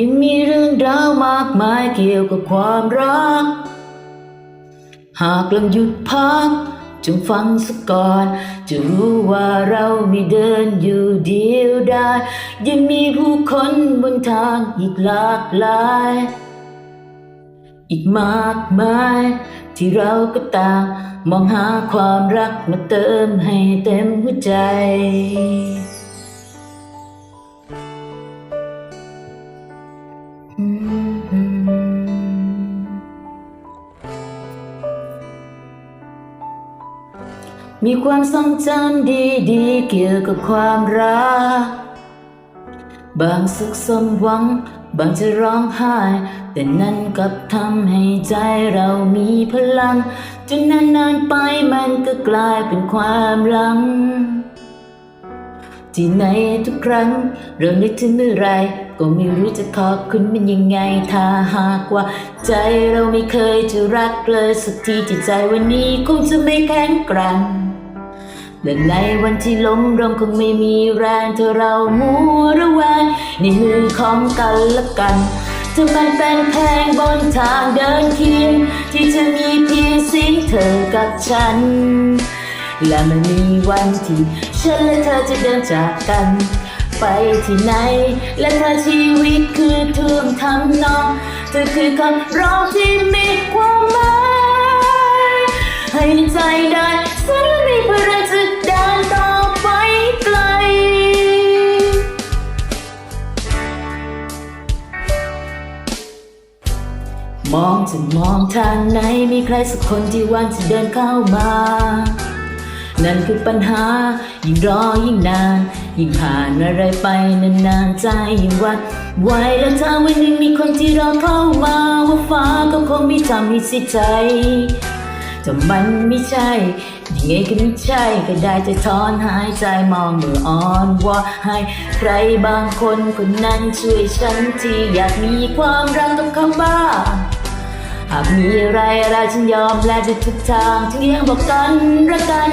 ยังมีเรื่องราวมากมายเกี่ยวกับความรัก หากลองหยุดพักจงฟังสักก่อน จะรู้ว่าเราไม่เดินอยู่เดียวดายยังมีผู้คนบนทางอีกหลากหลาย อีกมากมาย ที่เราก็ต่าง มองหาความรักมาเติมให้เต็มหัวใจ มีความทรงจำดีๆ เกี่ยวกับความรัก บางสุขสมหวัง บางจะร้องไห้ แต่นั่นกลับทำให้ใจเรามีพลัง จนนานๆไปมันก็กลายเป็นความหลัง ที่ในทุกครั้ง เรานึกถึงเมื่อไร ก็ไม่รู้จะขอบคุณมันยังไง ถ้าหากว่า ใจเราไม่เคยจะรักเลยสักทีจิตใจวันนี้คงจะไม่แข็งแกร่งและในวันที่ล้มลงคงไม่มีแรงเท่าเรามัวระแวงในมือของกันและกันถ้ามันเป็นแพงบนทางเดินเคียงที่จะมีเพียงสิ่งเธอกับฉัน และมันมีวันที่ฉันและเธอจะเดินจากกัน ไปที่ไหน และถ้าชีวิตคือท่วงทำนองเธอคือคำร้องที่มีความหมายให้ใจได้ฉันมีพลังจะเดินต่อไปไกลมองจะมองทางไหนมีใครสักคนที่วันจะเดินเข้ามา นั่นคือปัญหา ยิ่งรอยิ่งนาน ยิ่งผ่านอะไรไปนานๆใจยิ่งวัดไหวแล้วถ้าวันหนึ่งมีคนที่รอเข้ามาว่าฟ้าก็คงไม่ทำให้เสียใจถ้ามันไม่ใช่ยังไงก็ไม่ใช่ก็ได้แต่ถอนหายใจมองมืออ่อนวอนให้ใครบางคนคนนั้นช่วยฉันที่อยากมีความรักกับเขาบ้างากมีอะไรอะไรฉันยอมและจะทุกทางถึงยังบอกกันรักกัน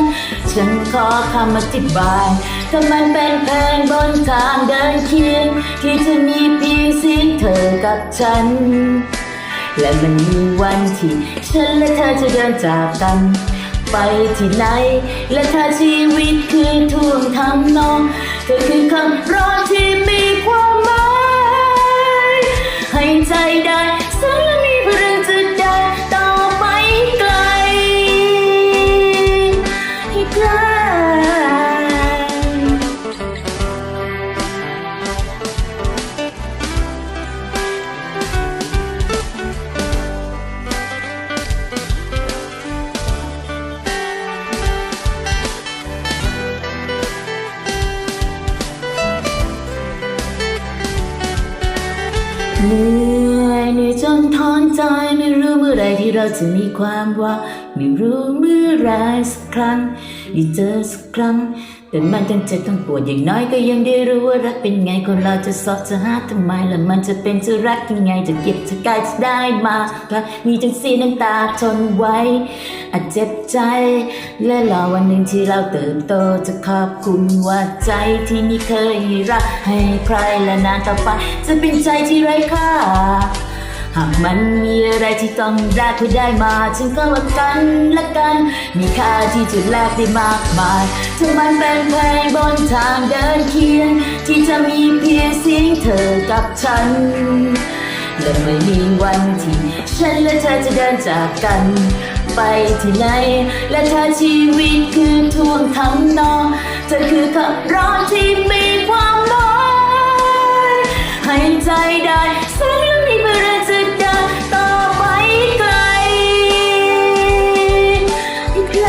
ฉันขอคำอธิบายถ้ามันเป็นเพลงบนทางเดินเคียง ที่จะมีเพียงเสียงเธอกับฉัน และมันมีวันที่ฉันและเธอจะเดินจากกันไปที่ไหน และถ้าชีวิตคือท่วงทำนองเธอคือคำร้องที่มีความหมายให้ใจได้ เหนื่อยเหนื่อยจนท้อนใจไม่รู้เมื่อไรที่เราจะมีความหว่างไม่รู้เมื่อไรสักครั้งได้เจอสักครั้งแต่มันทั้งเจ็บทั้งปวดอย่างน้อยก็ยังได้รู้ว่ารักเป็นไงคนเราจะสอบจะหาทำไมแล้วมันจะเป็นจะรักยังไงจะเก็บจะกายจะได้มาก็มีจังสีน้ำตาทนไว้ อาจเจ็บใจ และรอวันหนึ่งที่เราเติบโตจะขอบคุณว่าใจที่ไม่เคยรักให้ใครและนานต่อไป จะเป็นใจที่ไร้ค่าหากมันมีอะไรที่ต้องรักเพื่อได้มาฉันก็ว่ากันละกัน มีค่าที่จะแลกได้มากมายถ้ามันเป็นเพลงบนทางเดินเคียง ที่จะมีเพียงเสียงเธอกับฉัน และไม่มีวันที่ฉันและเธอจะเดินจากกัน ไปที่ไหน และถ้าชีวิตคือท่วงทำนองเธอคือคำร้องที่มีความหมายให้ใจได้ฉันและมีพลังจะเดินต่อไปไกลไกล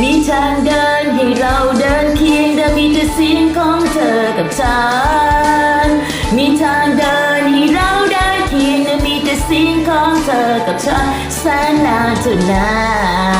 มีทางเดินให้เรา มีแต่เสียงของเธอกับฉัน มีทางเดินให้เราได้เคียงเดินมีแต่เสียงของเธอกับฉันแสนนานเท่านาน